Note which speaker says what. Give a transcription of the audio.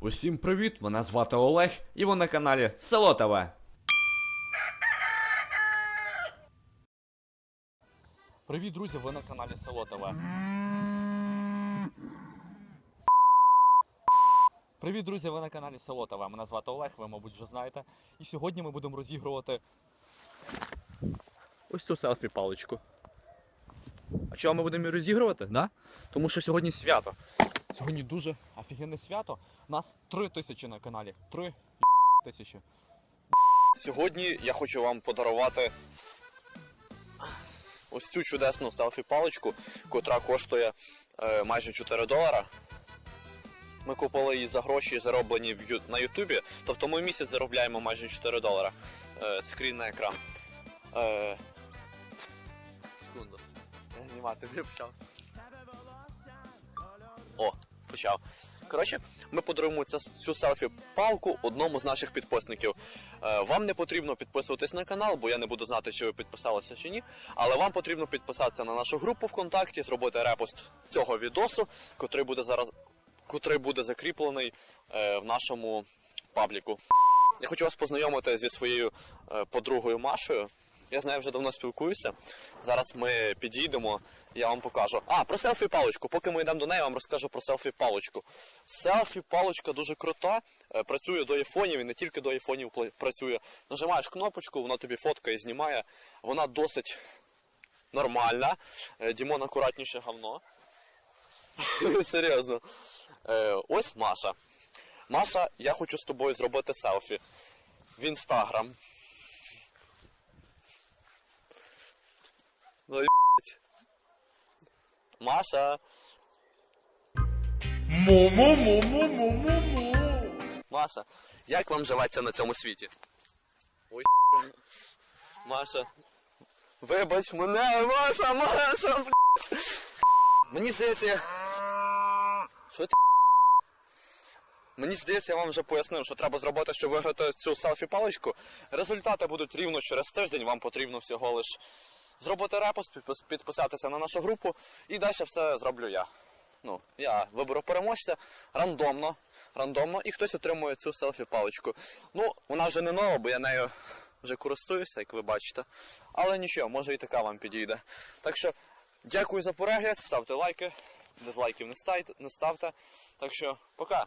Speaker 1: Усім привіт! Мене звати Олег, і ви на каналі Село ТВ. Привіт, друзі! Ви на каналі Село ТВ. Привіт, друзі! Ви на каналі Село ТВ. Мене звати Олег, ви, мабуть, вже знаєте. І сьогодні ми будемо розігрувати ось цю селфі-паличку. А чого ми будемо її розігрувати? Да? Тому що сьогодні свято. Сьогодні дуже офігенне свято. Нас три тисячі на каналі. Три тисячі.
Speaker 2: Сьогодні я хочу вам подарувати ось цю чудесну селфі-паличку, котра коштує е, майже 4 долара. Ми купили її за гроші, зароблені в на Ютубі. Тобто ми в місяць заробляємо майже 4 долара. Е, скрін на екран. Е, секунду. Я знімати не почав. О, почав. Коротше, ми подаруємо цю селфі-палку одному з наших підписників. Е, Вам не потрібно підписуватись на канал, бо я не буду знати, чи ви підписалися чи ні. Але вам потрібно підписатися на нашу групу ВКонтакті, зробити репост цього відосу, котрий буде зараз, котрий буде закріплений е, в нашому пабліку. Я хочу вас познайомити зі своєю е, подругою Машею. Я з нею вже давно спілкуюся. Зараз ми підійдемо, я вам покажу. А, про селфі-паличку. Поки ми йдемо до неї, я вам розкажу про селфі-паличку. Селфі-паличка дуже крута, е, працює до айфонів і не тільки до айфонів працює. Нажимаєш кнопочку, вона тобі фоткає, знімає. Вона досить нормальна. Е, Дімон акуратніше говно. Серйозно. Е, Ось Маша. Маша, я хочу з тобою зробити селфі. В інстаграм. Ну, ебать. Маша. Маша, як вам живеться на цьому світі? Ой, Маша. Вибач мене, Маша, Маша, блядь. Мені здається. Що ти? Мені здається, я вам вже пояснив, що треба зробити, щоб виграти цю селфі-паличку. Результати будуть рівно через тиждень. Вам потрібно всього лиш зробити репост, підписатися на нашу групу, і далі все зроблю я. Ну, я виберу переможця рандомно, рандомно, і хтось отримує цю селфі-паличку. Ну, вона вже не нова, бо я нею вже користуюся, як ви бачите. Але нічого, може і така вам підійде. Так що, дякую за перегляд, ставте лайки, дизлайків не ставте. Так що, пока.